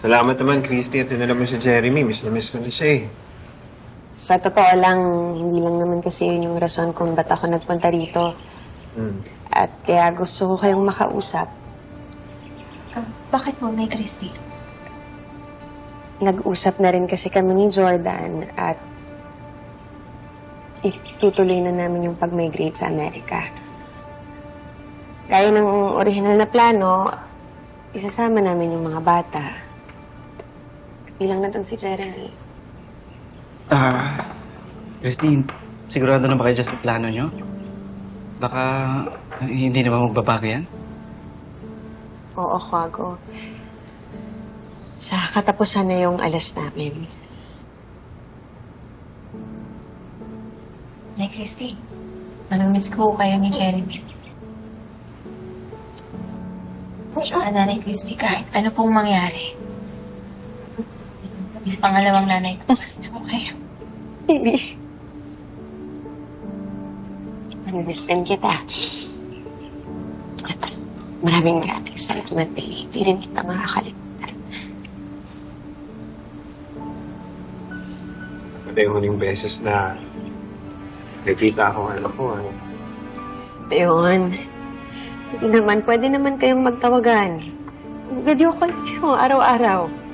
Salamat naman, Christy, at dinala mo si Jeremy. Miss na miss ko na siya eh. Sa totoo lang, hindi lang naman kasi yun yung rason kung ba't ako nagpunta rito. Hmm. At kaya gusto ko kayong makausap. Ah, bakit mo, Nay Christy? Nag-usap na rin kasi kami ni Jordan at itutuloy na namin yung pag-migrate sa Amerika. Gaya ng original na plano, isasama namin yung mga bata. Bilang na doon si Jeremy. Ah, Christine, sigurado na ba kayo sa plano nyo? Baka ah, hindi naman magbabago yan? Oo, Kwago. Sa katapusan na yung alas namin. Nay Christy, miss ko kayo ni Jeremy. Tsaka Nanay Christy, kahit ano pong mangyari. Yung pangalawang nanay ko, gusto kayo. Baby. Namiss din kita. At maraming maraming salamat, baby. Hindi rin kita makakalimutan. Ito yung huling beses na nakita ako ng anak ko. Ano? Ayun. Hindi naman, pwede naman kayong magtawagan. Video call kayo araw-araw.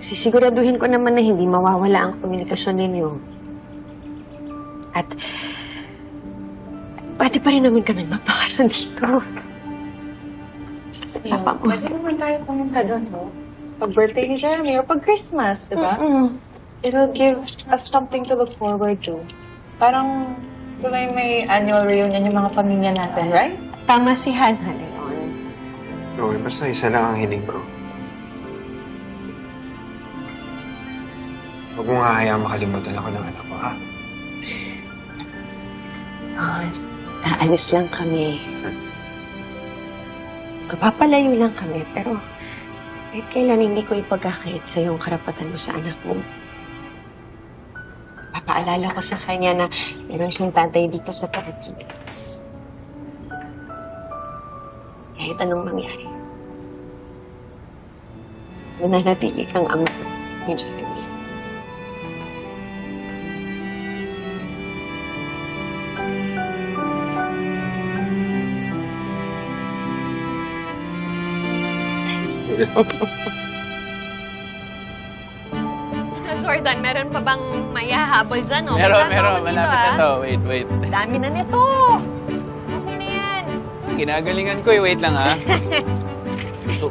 Sisiguraduhin ko naman na hindi mawawala ang komunikasyon ninyo. At pwede pa rin naman kami magpakaroon dito. Papa mo. Pwede naman tayo pumunta doon, no? Pag birthday ni Jeremy or pag Christmas, di ba? Mm-mm. It'll give us something to look forward to. Parang tuloy may annual reunion yung mga pamilya natin, right? Tama si Hana Leon. Okay, basta isa lang ang hiling ko. Mo nga hayaan makalimutan ako ng anak ko, ha? Leon, aalis lang kami. Papalayo lang kami, pero kahit kailan hindi ko ipagkakait sa yung karapatan mo sa anak mo. Papaalala ko sa kanya na meron siyang tatay dito sa Pilipinas. Kahit anong mangyari. Mananatili kang ama ni Jeremy. Jordan, meron pa bang mayahabol dyan? Oh? Meron, Masyado meron. ako dito, Malapit na ah. to. Wait, wait. Dami na nito. Okay na yan. Ginagalingan ko eh. Wait lang ha. Ito.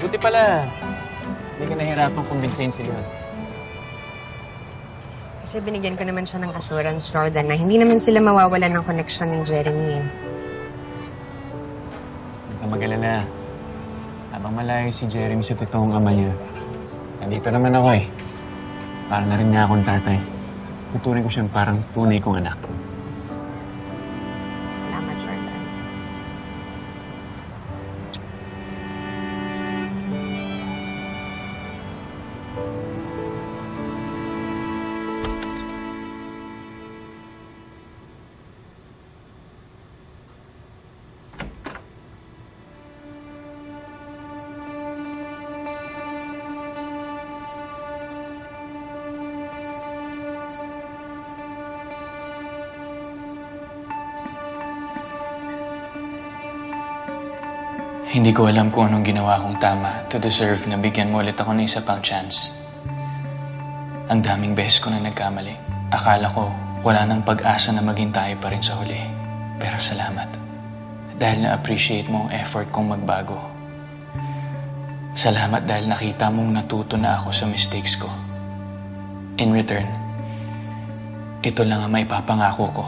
Buti pala. Hindi ka nahirapan kumbinsahin si Leon. Kasi binigyan ko naman siya ng assurance, Jordan, na hindi naman sila mawawalan ng connection ni Jeremy. Ka mag-alala. Habang malayo si Jeremy sa totoong ama niya, nandito naman ako eh. Para na rin niya akong tatay. Tuturing ko siyang parang tunay kong anak. Hindi ko alam kung anong ginawa kong tama to deserve na bigyan mo ulit ako ng isa pang chance. Ang daming beses ko na nagkamali. Akala ko wala nang pag-asa na maging tayo pa rin sa huli. Pero salamat. Dahil na-appreciate mo ang effort kong magbago. Salamat dahil nakita mong natuto na ako sa mistakes ko. In return, ito lang ang may papangako ko.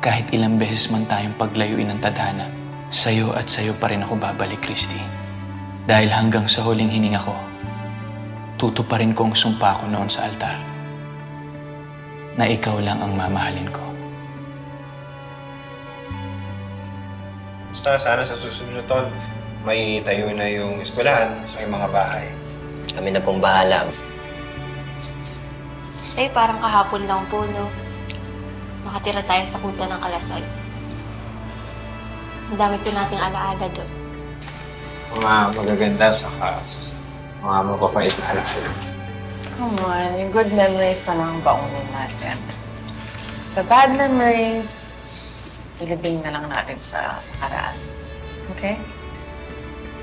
Kahit ilang beses man tayong paglayuin ng tadhana, sa'yo at sa'yo pa rin ako babalik, Christy. Dahil hanggang sa huling hininga ko, tutuparin ko ang sumpa ko noon sa altar. Na ikaw lang ang mamahalin ko. Basta sana sa susunod na taon, may tayo na yung eskwelahan sa iyong mga bahay. Kami na pong bahala. Eh, parang kahapon lang po, no? Nakatira tayo sa kuta ng Kalasag. Ang dami po nating alaala doon. mga magaganda saka mga mapapait na anak sila. Come on, yung good memories na lang ang baunin natin. The bad memories, ilibing na lang natin sa nakaraan. Okay?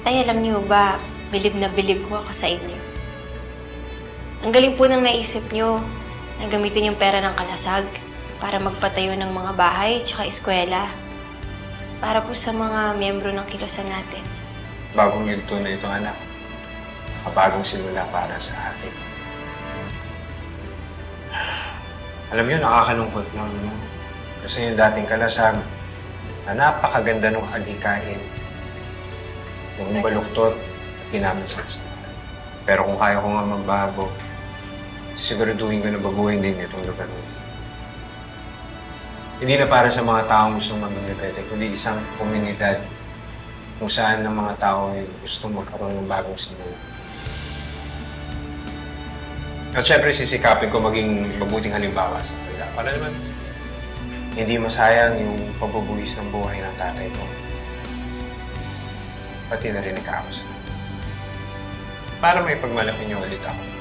Tay, alam niyo ba, bilib na bilib ko ako sa inyo. Ang galing po ng naisip niyo na gamitin yung pera ng kalasag para magpatayo ng mga bahay tsaka eskwela. Para po sa mga miyembro ng kilusan natin. Bagong yugto na ito, anak. Kabagong simula para sa atin. Alam niyo, nakakalungkot lang, no? Kasi yung dating kalasag, na napakaganda ng agikain, yung baluktot, ginamit sa kasalan. Pero kung kaya ko nga magbago, siguraduhin ko na baguhin din itong lugar mo. Hindi na para sa mga taong gustong mamimipete, kundi isang komunidad kung saan ang mga tao ay gustong magkaroon ng bagong simula. At syempre, sisikapin ko maging mabuting halimbawa sa kanila. Para naman, hindi masayang yung pagbubuwis ng buhay ng tatay ko. Pati na rin ako sa Para may pagmalaki niyo ulit ako.